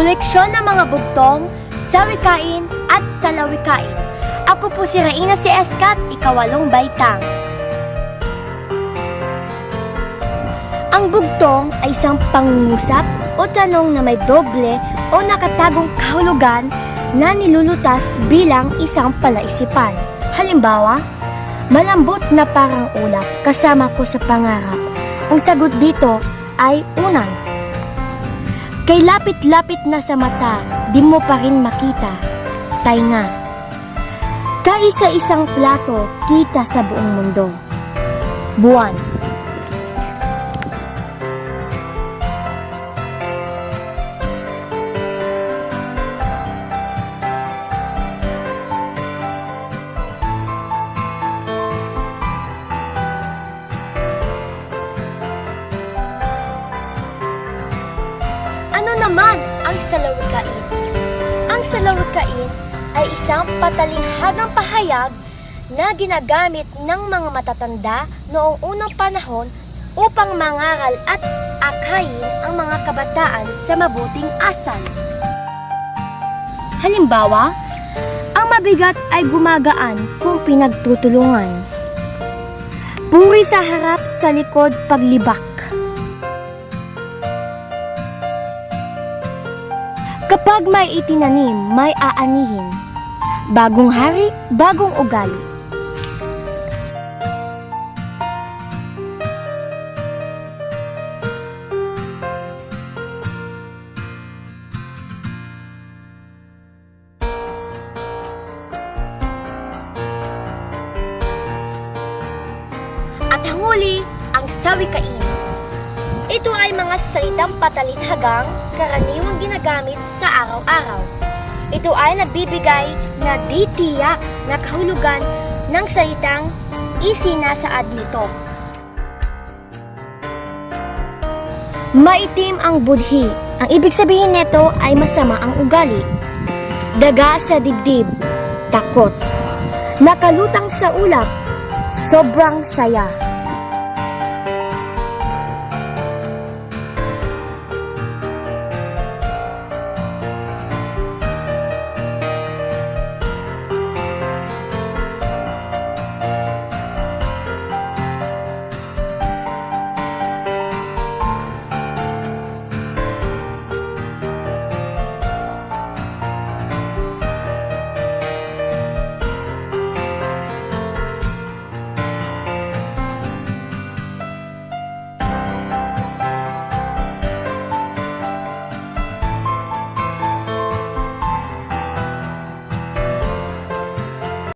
Koleksyon ng mga bugtong, sawikain at salawikain. Ako po si Reina si Escat, ikawalong baitang. Ang bugtong ay isang pangungusap o tanong na may doble o nakatagong kahulugan na nilulutas bilang isang palaisipan. Halimbawa, malambot na parang ulap kasama ko sa pangarap. Ang sagot dito ay unang, Kay lapit-lapit na sa mata, di mo pa rin makita. Tainga. Kaisa-isang plato, kita sa buong mundo. Buwan. Naman ang salawikain? Ang salawikain ay isang patalinghagang pahayag na ginagamit ng mga matatanda noong unang panahon upang mangaral at akayin ang mga kabataan sa mabuting asal. Halimbawa, ang mabigat ay gumagaan kung pinagtutulungan. Puri sa harap, sa likod, paglibak. Kapag may itinanim, may aanihin. Bagong hari, bagong ugali. At huli, ang sawikain. Ito ay mga salitang patalinhagang karaniwang ginagamit sa araw-araw. Ito ay nagbibigay na di tiyak na kahulugan ng salitang isinasaad nito. Maitim ang budhi. Ang ibig sabihin nito ay masama ang ugali. Daga sa dibdib, takot. Nakalutang sa ulap, sobrang saya.